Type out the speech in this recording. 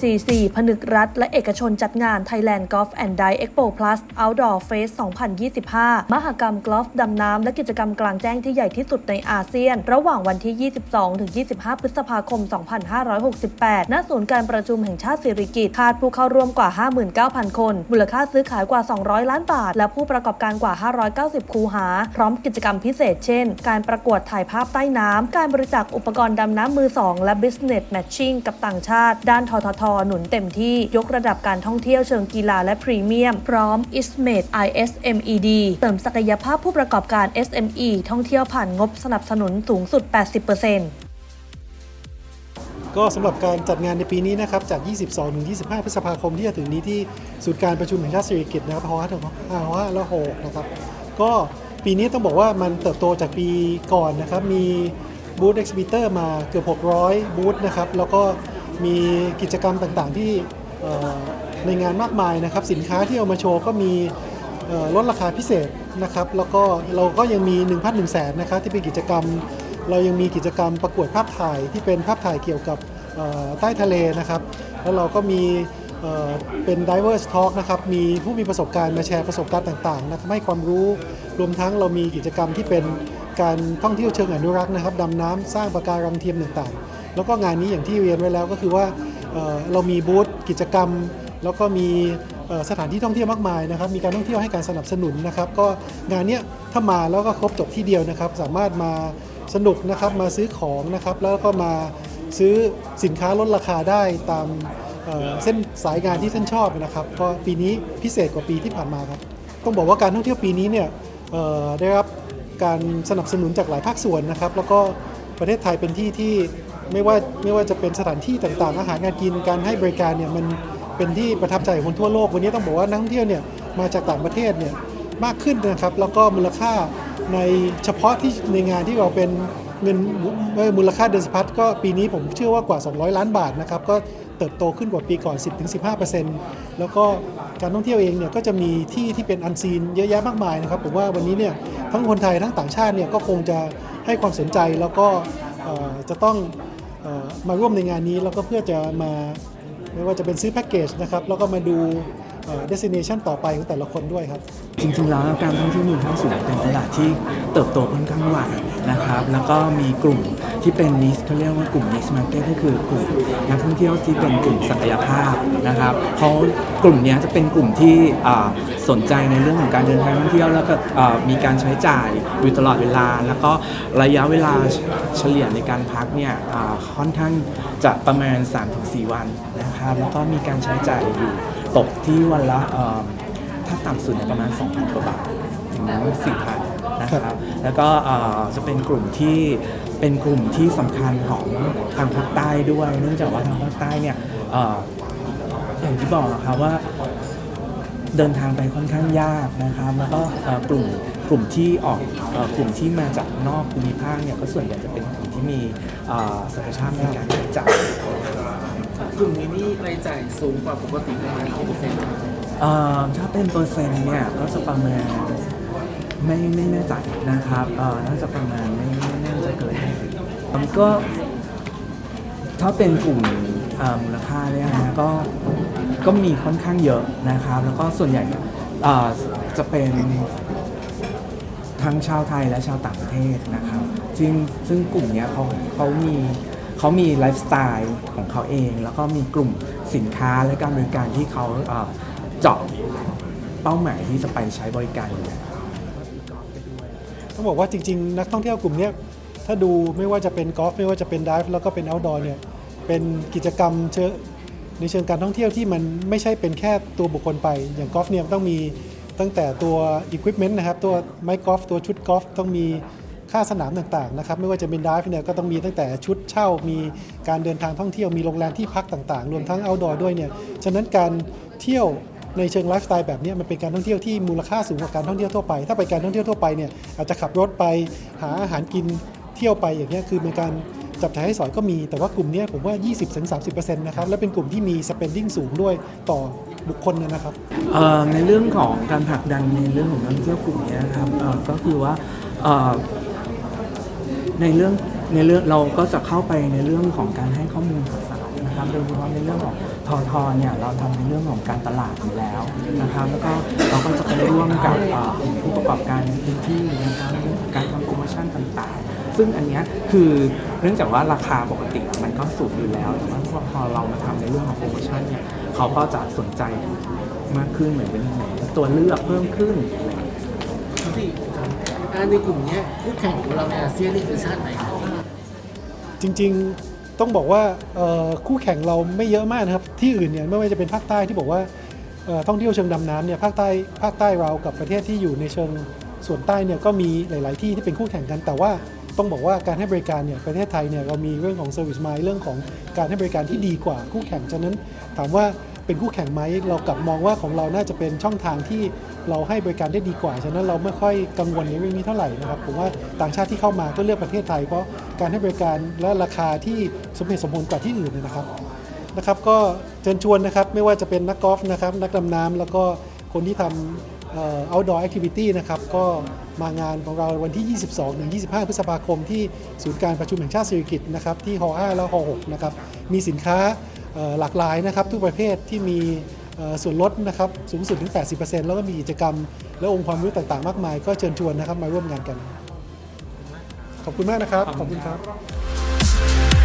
ICC ผนึกรัฐ และเอกชนจัดงาน Thailand Golf and Dive Expo Plus Outdoor Fest 2025 มหกรรมกอล์ฟดำน้ำและกิจกรรมกลางแจ้งที่ใหญ่ที่สุดในอาเซียน ระหว่างวันที่ 22-25 พฤษภาคม 2568 ณ ศูนย์การประชุมแห่งชาติสิริกิติ์คาดผู้เข้าร่วมกว่า 59,000 คน มูลค่าซื้อขายกว่า 200 ล้านบาท และผู้ประกอบการกว่า 590 คูหา พร้อมกิจกรรมพิเศษ เช่น การประกวดถ่ายภาพใต้น้ำ การบริจาคอุปกรณ์ดำน้ำมือ 2 และ Business Matching กับต่างชาติ ด้านทททหนุนเต็มที่ยกระดับการท่องเที่ยวเชิงกีฬาและพรีเมียม พร้อม ISMED ISMED เสริมศักยภาพผู้ประกอบการ SME ท่องเที่ยวผ่านงบสนับสนุนสูงสุด 80%ก็สำหรับการจัดงานในปีนี้นะครับ จาก 22 ถึง 25 พฤษภาคมที่จะถึงนี้ที่ศูนย์การประชุมแห่งชาติสิริกิติ์นะครับฮอฮัทฮาวาละโฮกนะครับ ก็ปีนี้ต้องบอกว่ามันเติบโตจากปีก่อนนะครับ มีบูธเอ็กซิบิเตอร์มาเกือบ 600 บูธนะครับ แล้วก็ มีกิจกรรมต่างๆ ที่ในงานมากมายนะครับ สินค้าที่เอามาโชว์ก็มีลดราคาพิเศษนะครับ แล้วก็เราก็ยังมี1 1 0 0 0แสนนะครับที่เป็นกิจกรรม เรายังมีกิจกรรมประกวดภาพถ่ายที่เป็นภาพถ่ายเกี่ยวกับใต้ทะเลนะครับ แล้วเราก็มีเอ่อเป็น Divers Talk นะครับ มีผู้มีประสบการณ์มาแชร์ประสบการณ์ต่างๆนะครับให้ความรู้ รวมทั้งเรามีกิจกรรมที่เป็นการท่องเที่ยวเชิงอนุรักษ์นะครับ ดำน้ำสร้างปะการังเทียมต่างๆ แล้วก็งานนี้อย่างที่เรียนไว้แล้วก็คือว่าเรามีบูธกิจกรรม แล้วก็มีสถานที่ท่องเที่ยวมากมายนะครับ มีการท่องเที่ยวให้การสนับสนุนนะครับ ก็งานนี้ถ้ามาแล้วก็ครบจบที่เดียวนะครับ สามารถมาสนุกนะครับมาซื้อของนะครับ แล้วก็มาซื้อสินค้าลดราคาได้ตามเเส้นสายงานที่ท่านชอบนะครับ ก็ปีนี้พิเศษกว่าปีที่ผ่านมาครับ ต้องบอกว่าการท่องเที่ยวปีนี้เนี่ยได้รับการสนับสนุนจากหลายภาคส่วนนะครับ แล้วก็ประเทศไทยเป็นที่ที่ ไม่ว่าไม่ว่าจะเป็นสถานที่ต่างๆ อาหารการกินการให้บริการเนี่ยมันเป็นที่ประทับใจของคนทั่วโลก วันนี้ต้องบอกว่านักท่องเที่ยวเนี่ยมาจากต่างประเทศเนี่ยมากขึ้นนะครับ แล้วก็มูลค่าในเฉพาะที่ในงานที่เราเป็นเงินมูลค่าเดินสะพัดก็ปีนี้ผมเชื่อว่ากว่า 200 ล้านบาทนะครับก็เติบโตขึ้นกว่าปีก่อน 10-15%แล้วก็การท่องเที่ยวเองเนี่ยก็จะมีที่ที่เป็นอันซีนเยอะแยะมากมายนะครับผมว่าวันนี้เนี่ยทั้งคนไทยทั้งต่างชาติเนี่ยก็คงจะให้ความสนใจแล้วก็จะต้อง มาร่วมในงานนี้แล้วก็เพื่อจะมาไม่ว่าจะเป็นซื้อแพ็กเกจนะครับแล้วก็มาดูเดสิเนชันต่อไปของแต่ละคนด้วยครับ จริงๆแล้วการท่องเที่ยวมูลค่าสูงเป็นตลาดที่เติบโตค่อนข้างไวนะครับ แล้วก็มีกลุ่ม ที่เป็นนิสเขาเรียกว่ากลุ่มนิสมาร์เก็ตก็คือกลุ่มนักท่องเที่ยวที่เป็นกลุ่มศักยภาพนะครับเพราะกลุ่มนี้จะเป็นกลุ่มที่สนใจในเรื่องของการเดินทางท่องเที่ยว แล้วก็มีการใช้จ่ายอยู่ตลอดเวลา แล้วก็ระยะเวลาเฉลี่ยในการพักเนี่ยค่อนข้างจะประมาณ 3-4 วันนะครับแล้วก็มีการใช้จ่ายอยู่ตกที่วันละถ้าต่ำสุดเนี่ยประมาณ 2,000กว่าบาทถึง4,000นะครับ แล้วก็เอ่อจะเป็นกลุ่มที่เป็นกลุ่มที่สำคัญของทางภาคใต้ด้วย เนื่องจากว่าทางภาคใต้เนี่ยเอ่ออย่างที่บอกนะครับว่าเดินทางไปค่อนข้างยากนะครับแล้วก็เอ่อกลุ่มกลุ่มที่ออกเอ่อกลุ่มที่มาจากนอกภูมิภาคเนี่ยก็ส่วนใหญ่จะเป็นกลุ่มที่มีเอ่อศักยภาพในการใช้จ่ายกลุ่มนี้นี่รายจ่ายสูงกว่าปกติประมาณกี่เปอร์เซ็นต์ครับเอ่อถ้าเป็นเปอร์เซ็นต์เนี่ยก็จะประมาณ ไม่ไม่แน่ใจนะครับเออน่าจะประมาณไม่ไม่น่าจะเกิน50มันก็ถ้าเป็นกลุ่มมูลค่าเนี่ยนะก็ก็มีค่อนข้างเยอะนะครับ แล้วก็ส่วนใหญ่จะเป็นทั้งชาวไทยและชาวต่างประเทศนะครับซึ่งซึ่งกลุ่มเนี้ยเขาเขามีเขามีไลฟ์สไตล์ของเขาเอง แล้วก็มีกลุ่มสินค้าและการบริการที่เขาเอ่อเจาะเป้าหมายที่จะไปใช้บริการอยู่แล้ว ต้องบอกว่าจริง ๆ นักท่องเที่ยวกลุ่มเนี้ยถ้าดูไม่ว่าจะเป็นกอล์ฟไม่ว่าจะเป็นดิฟแล้วก็เป็นเอาท์ดอร์เนี่ยเป็นกิจกรรมเชิงในเชิงการท่องเที่ยวที่มันไม่ใช่เป็นแค่ตัวบุคคลไป อย่างกอล์ฟเนี่ยมันต้องมีตั้งแต่ตัวอุปกรณ์นะครับตัวไม้กอล์ฟตัวชุดกอล์ฟต้องมีค่าสนามต่างๆนะครับไม่ว่าจะเป็นดิฟเนี่ยก็ต้องมีตั้งแต่ชุดเช่า มีการเดินทางท่องเที่ยวมีโรงแรมที่พักต่างๆ รวมทั้งเอาท์ดอร์ด้วยเนี่ยฉะนั้นการเที่ยว ในเชิงไลฟ์สไตล์แบบนี้มันเป็นการท่องเที่ยวที่มูลค่าสูงกว่าการท่องเที่ยวทั่วไป ถ้าไปการท่องเที่ยวทั่วไปเนี่ยอาจจะขับรถไปหาอาหารกินเที่ยวไปอย่างเงี้ยคือเป็นการจับจ่ายให้สอยก็มี แต่ว่ากลุ่มนี้ผมว่า 20-30%นะครับ และเป็นกลุ่มที่มี spending สูงด้วยต่อบุคคลนะครับ ในเรื่องของการผลักดันในเรื่องของนักท่องเที่ยวกลุ่มนี้นะครับก็คือว่าในเรื่องในเรื่องเราก็จะเข้าไปในเรื่องของการให้ข้อมูลข่าวสาร นนะครับโดยเฉพาะในเรื่องของทอทอเนี่ยเราทำในเรื่องของการตลาดอยู่แล้วนะครับแล้วก็เราก็จะไปร่วมกับเอ่อผู้ประกอบการในพื้นที่นะครับในเรื่องของการทำโปรโมชั่นต่างๆ ซึ่งอันเนี้ยคือเนื่องจากว่าราคาปกติมันก็สูงอยู่แล้วแต่ว่าพอเรามาทำในเรื่องของโปรโมชั่นเนี่ยเขาก็จะสนใจมากขึ้นเหมือนเป็นเหมือนตัวเลือกเพิ่มขึ้นอะไรอย่างเงี้ยที่อ่าในกลุ่มเนี้ยคู่แข่งของเราในอาเซียนนี่คือชาติไหนครับจริง ๆ ต้องบอกว่าคู่แข่งเราไม่เยอะมากนะครับ ที่อื่นเนี่ยไม่ว่าจะเป็นภาคใต้ที่บอกว่าท่องเที่ยวเชิงดำน้ำเนี่ยภาคใต้ภาคใต้เรากับประเทศที่อยู่ในเชิงส่วนใต้เนี่ยก็มีหลาย ๆ ที่ที่เป็นคู่แข่งกันแต่ว่าต้องบอกว่าการให้บริการเนี่ยประเทศไทยเนี่ยเรามีเรื่องของ Service Mind เรื่องของการให้บริการที่ดีกว่าคู่แข่งฉะนั้นถามว่า เป็นคู่แข่งไหมเรากลับมองว่าของเราน่าจะเป็นช่องทางที่เราให้บริการได้ดีกว่า ฉะนั้นเราไม่ค่อยกังวลในเรื่องนี้เท่าไหร่นะครับผมว่าต่างชาติที่เข้ามาก็เลือกประเทศไทย เพราะการให้บริการและราคาที่สมเหตุสมผลกว่าที่อื่นนะครับนะครับ ก็เชิญชวนนะครับไม่ว่าจะเป็นนักกอล์ฟนะครับนักดำน้ำแล้วก็คนที่ทำเอ่อ outdoor activity นะครับก็มางานของเราวันที่ 22 ถึง 25 พฤษภาคมที่ศูนย์การประชุมแห่งชาติสิริกิตนะครับที่ฮ5และฮ6นะครับมีสินค้า หลากหลายนะครับทุกประเภทที่มีเอ่อส่วนลดนะครับสูงสุดถึง 80%แล้วก็มีกิจกรรม และองค์ความรู้ต่างๆ มากมาย ก็เชิญชวนนะครับมาร่วมงานกัน ขอบคุณมากนะครับ ขอบคุณครับ